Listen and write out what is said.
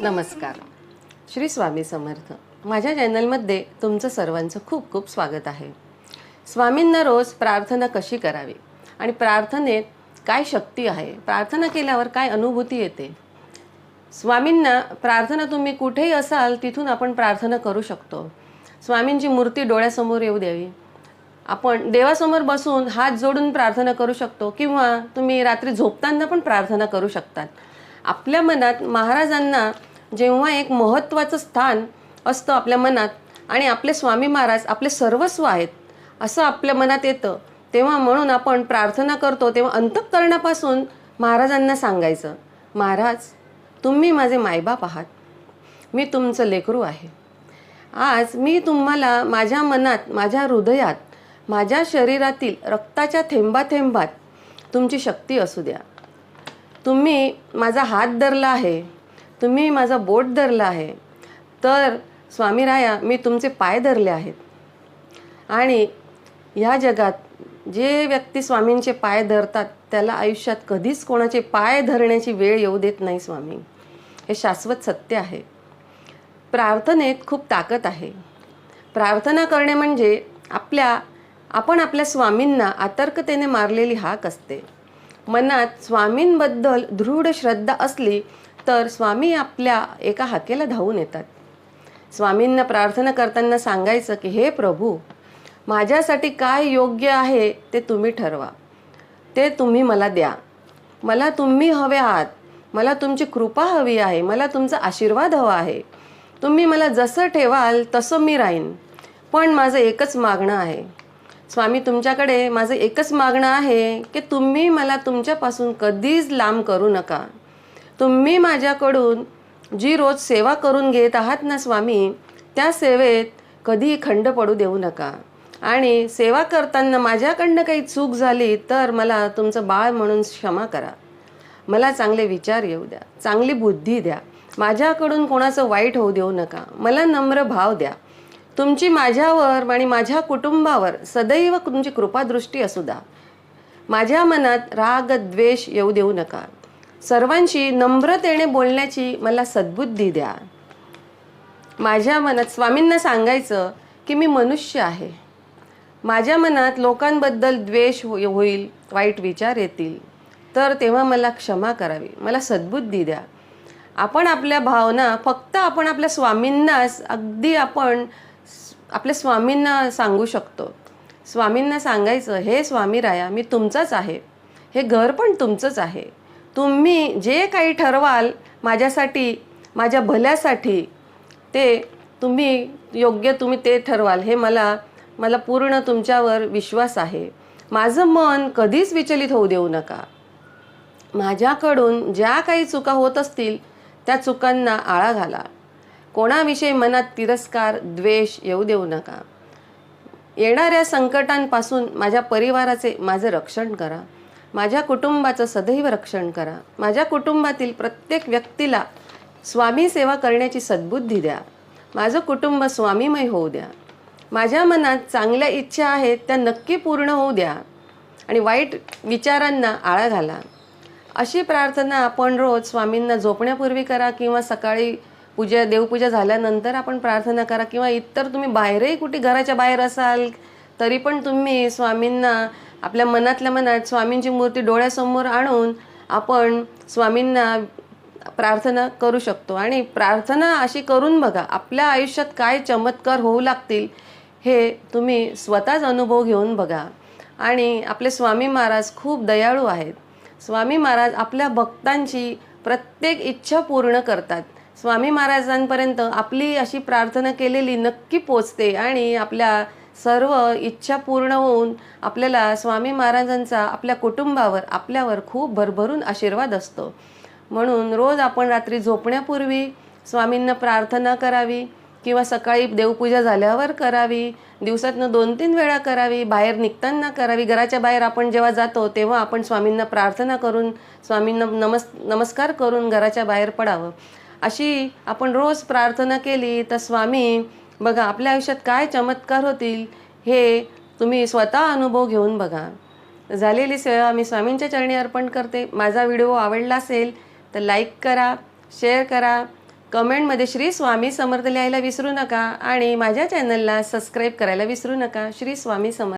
नमस्कार. श्री स्वामी समर्थ. माझ्या चॅनलमध्ये तुमचं सर्वांचं खूप खूप स्वागत आहे. स्वामींना रोज प्रार्थना कशी करावी आणि प्रार्थनेत काय शक्ती आहे? प्रार्थना केल्यावर काय अनुभूती येते? स्वामींना प्रार्थना तुम्ही कुठेही असाल तिथून आपण प्रार्थना करू शकतो. स्वामींची मूर्ती डोळ्यासमोर येऊ द्यावी. आपण देवासमोर बसून हात जोडून प्रार्थना करू शकतो किंवा तुम्ही रात्री झोपताना पण प्रार्थना करू शकतात. आपल्या मनात महाराजांना जेव्हा एक महत्त्वाचं स्थान असतं आपल्या मनात आणि आपले स्वामी महाराज आपले सर्वस्व आहेत असं आपल्या मनात येतं तेव्हा म्हणून आपण प्रार्थना करतो तेव्हा अंतःकरणापासून महाराजांना सांगायचं महाराज तुम्ही माझे मायबाप आहात. मी तुमचं लेकरू आहे. आज मी तुम्हाला माझ्या मनात माझ्या हृदयात माझ्या शरीरातील रक्ताच्या थेंबाथेंबात तुमची शक्ती असू द्या. तुम्ही माझा हात धरला आहे. तुम्ही माझा बोट धरला आहे तर स्वामी राया मी तुमचे पाय धरले आहेत. आणि ह्या जगात जे व्यक्ती स्वामींचे पाय धरतात त्याला आयुष्यात कधीच कोणाचे पाय धरण्याची वेळ येऊ देत नाही स्वामी. हे शाश्वत सत्य आहे. प्रार्थनेत खूप ताकद आहे. प्रार्थना करणे म्हणजे आपल्या आपण आपल्या स्वामींना आतर्कतेने मारलेली हाक असते. मनात स्वामींबद्दल दृढ श्रद्धा असली तर स्वामी आपल्या एका हाकेला धावून येतात. स्वामींना प्रार्थना करताना सांगायचं की हे प्रभू माझ्यासाठी काय योग्य आहे ते तुम्ही ठरवा. ते तुम्ही मला द्या. मला तुम्ही हवे आहात. मला तुमची कृपा हवी आहे. मला तुमचा आशीर्वाद हवा आहे. तुम्ही मला जसं ठेवाल तसं मी राहीन. पण माझं एकच मागणं आहे. स्वामी तुमच्याकडे माझं एकच मागणं आहे की तुम्ही मला तुमच्यापासून कधीच लांब करू नका. तुम्ही माझ्याकडून जी रोज सेवा करून घेत आहात ना स्वामी त्या सेवेत कधीही खंड पडू देऊ नका. आणि सेवा करताना माझ्याकडनं काही चूक झाली तर मला तुमचं बाळ म्हणून क्षमा करा. मला चांगले विचार येऊ द्या चांगली बुद्धी द्या. माझ्याकडून कोणाचं वाईट होऊ देऊ नका. मला नम्र भाव द्या. तुमची माझ्यावर आणि माझ्या कुटुंबावर सदैव तुमची कृपादृष्टी असू द्या. माझ्या मनात राग द्वेष येऊ देऊ नका. सर्वांशी नम्रतेने बोलण्याची मला सद्बुद्धी द्या. माझ्या मनात स्वामींना सांगायचं की मी मनुष्य आहे. माझ्या मनात लोकांबद्दल द्वेष हो-, होईल वाईट विचार येतील. तर तेव्हा मला क्षमा करावी. मला सद्बुद्धी द्या. आपण आपल्या भावना फक्त आपण आपल्या स्वामींनाच अगदी आपण आपल्या स्वामींना सांगू शकतो. स्वामींना सांगायचं हे स्वामी राया मी तुमचाच आहे. हे घर पण तुमचंच आहे. तुम्ही जे काही ठरवाल माझ्यासाठी माझ्या भल्यासाठी ते तुम्ही योग्य तुम्ही ते ठरवाल हे मला मला पूर्ण तुमच्यावर विश्वास आहे. माझं मन कधीच विचलित होऊ देऊ नका. माझ्याकडून ज्या काही चुका होत असतील त्या चुकांना आळा घाला. कोणाविषयी मनात तिरस्कार द्वेष येऊ देऊ नका. येणाऱ्या संकटांपासून माझ्या परिवाराचे माझं रक्षण करा. माझ्या कुटुंबाचं सदैव रक्षण करा. माझ्या कुटुंबातील प्रत्येक व्यक्तीला स्वामी सेवा करण्याची सद्बुद्धी द्या. माझं कुटुंब स्वामीमय होऊ द्या. माझ्या मनात चांगल्या इच्छा आहेत त्या नक्की पूर्ण होऊ द्या आणि वाईट विचारांना आळा घाला. अशी प्रार्थना आपण रोज स्वामींना झोपण्यापूर्वी करा किंवा सकाळी पूजा देवपूजा झाल्यानंतर आपण प्रार्थना करा किंवा इतर तुम्ही बाहेरही कुठे घराच्या बाहेर असाल तरी पण तुम्ही स्वामींना आपल्या मनातल्या मनात स्वामींची मूर्ती डोळ्यासमोर आणून आपण स्वामींना प्रार्थना करू शकतो. आणि प्रार्थना अशी करून बघा आपल्या आयुष्यात काय चमत्कार होऊ लागतील हे तुम्ही स्वतःच अनुभव घेऊन बघा. आणि आपले स्वामी महाराज खूप दयाळू आहेत. स्वामी महाराज आपल्या भक्तांची प्रत्येक इच्छा पूर्ण करतात. स्वामी महाराजांपर्यंत आपली अशी प्रार्थना केलेली नक्की पोचते आणि आपल्या सर्व इच्छा पूर्ण होऊन आपल्याला स्वामी महाराजांचा आपल्या कुटुंबावर आपल्यावर खूप भरभरून आशीर्वाद असतो. म्हणून रोज आपण रात्री झोपण्यापूर्वी स्वामींना प्रार्थना करावी किंवा सकाळी देवपूजा झाल्यावर करावी दिवसातनं दोन तीन वेळा करावी बाहेर निघताना करावी घराच्या बाहेर आपण जेव्हा जातो तेव्हा आपण स्वामींना प्रार्थना करून स्वामींना नमस् नमस्कार करून घराच्या बाहेर पडावं. अशी आपण रोज प्रार्थना केली तर स्वामी बघा आपल्या आयुष्यात काय चमत्कार होतील हे तुम्ही स्वतः अनुभव घेऊन बघा. झालेली सेवा मी स्वामींच्या चरणी अर्पण करते. माझा व्हिडिओ आवडला असेल तर लाईक करा शेअर करा. कमेंटमध्ये श्री स्वामी समर्थ लिहायला विसरू नका आणि माझ्या चॅनलला सबस्क्राईब करायला विसरू नका. श्री स्वामी समर्थ.